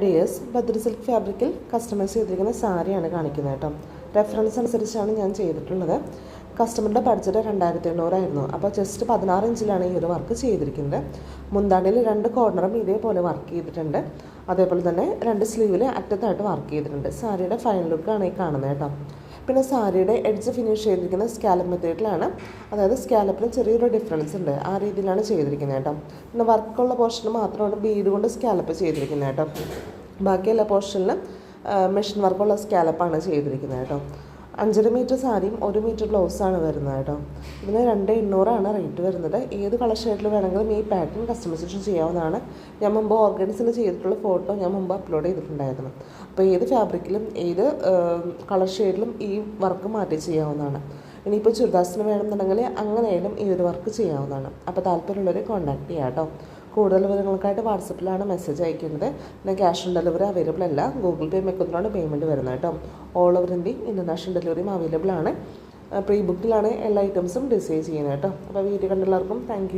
Dears Badri silk ഫാബ്രിക്കിൽ customise ചെയ്തിരിക്കുന്ന സാരിയാണ് കാണിക്കുന്നത് കേട്ടോ. റെഫറൻസ് അനുസരിച്ചാണ് ഞാൻ ചെയ്തിട്ടുള്ളത്. കസ്റ്റമറുടെ ബഡ്ജറ്റ് രണ്ടായിരത്തി എണ്ണൂറായിരുന്നു അപ്പോൾ ജസ്റ്റ് പതിനാറ് ഇഞ്ചിലാണ് ഈ ഒരു വർക്ക് ചെയ്തിരിക്കുന്നത്. മുന്താണിയിൽ രണ്ട് കോർണറും ഇതേപോലെ വർക്ക് ചെയ്തിട്ടുണ്ട്. അതേപോലെ തന്നെ രണ്ട് സ്ലീവിൽ അറ്റത്തായിട്ട് വർക്ക് ചെയ്തിട്ടുണ്ട്. സാരിയുടെ ഫൈനൽ ലുക്കാണ് ഈ കാണുന്നത് കേട്ടോ. പിന്നെ സാരിയുടെ എഡ്ജ് ഫിനിഷ് ചെയ്തിരിക്കുന്ന സ്കാലപ്പ് മെത്തേഡിലാണ് അതായത് സ്കാലപ്പിന് ചെറിയൊരു ഡിഫറൻസ് ഉണ്ട്. ആ രീതിയിലാണ് ചെയ്തിരിക്കുന്നത് കേട്ടോ. പിന്നെ വർക്കുള്ള പോർഷന് മാത്രമാണ് ബീഡ് കൊണ്ട് സ്കാലപ്പ് ചെയ്തിരിക്കുന്നത് കേട്ടോ. ബാക്കിയെല്ലാ പോർഷനിലും മെഷീൻ വർക്കുള്ള സ്കാലപ്പാണ് ചെയ്തിരിക്കുന്നത് കേട്ടോ. അഞ്ചര മീറ്റർ സാരിയും ഒരു മീറ്റർ ബ്ലൗസാണ് വരുന്നത് കേട്ടോ. ഇതിന് രണ്ട് എണ്ണൂറാണ് റേറ്റ് വരുന്നത്. ഏത് കളർ ഷെയ്ഡിൽ വേണമെങ്കിലും ഈ പാറ്റേൺ കസ്റ്റമൈസേഷൻ ചെയ്യാവുന്നതാണ്. ഞാൻ മുമ്പ് ഓർഗൻസിൽ ചെയ്തിട്ടുള്ള ഫോട്ടോ ഞാൻ മുമ്പ് അപ്ലോഡ് ചെയ്തിട്ടുണ്ടായിരുന്നു. അപ്പോൾ ഏത് ഫാബ്രിക്കിലും ഏത് കളർ ഷെയ്ഡിലും ഈ വർക്ക് മാറ്റി ചെയ്യാവുന്നതാണ്. ഇനിയിപ്പോൾ ചുരിദാസിന് വേണമെന്നുണ്ടെങ്കിൽ അങ്ങനെയായാലും ഈ ഒരു വർക്ക് ചെയ്യാവുന്നതാണ്. അപ്പോൾ താല്പര്യമുള്ളവർ കോൺടാക്ട് ചെയ്യാം കേട്ടോ. കൂടുതൽ വിവരങ്ങൾക്കായിട്ട് വാട്സപ്പിലാണ് മെസ്സേജ് അയക്കേണ്ടത് പിന്നെ ക്യാഷ് ഓൺ ഡെലിവറി അവൈലബിൾ അല്ല. ഗൂഗിൾ പേ മെക്കുന്നതിനാണ് പേയ്മെന്റ് വരുന്നത് കേട്ടോ. ഓൾ ഓവർ ഇന്ത്യ ഇന്റർനാഷണൽ ഡെലിവറിയും അവൈലബിൾ ആണ്. പ്രീ ബുക്കിലാണ് എല്ലാ ഐറ്റംസും ഡിസൈൻ ചെയ്യുന്നത് കേട്ടോ. അപ്പോൾ വീഡിയോ കണ്ടെല്ലാവർക്കും താങ്ക്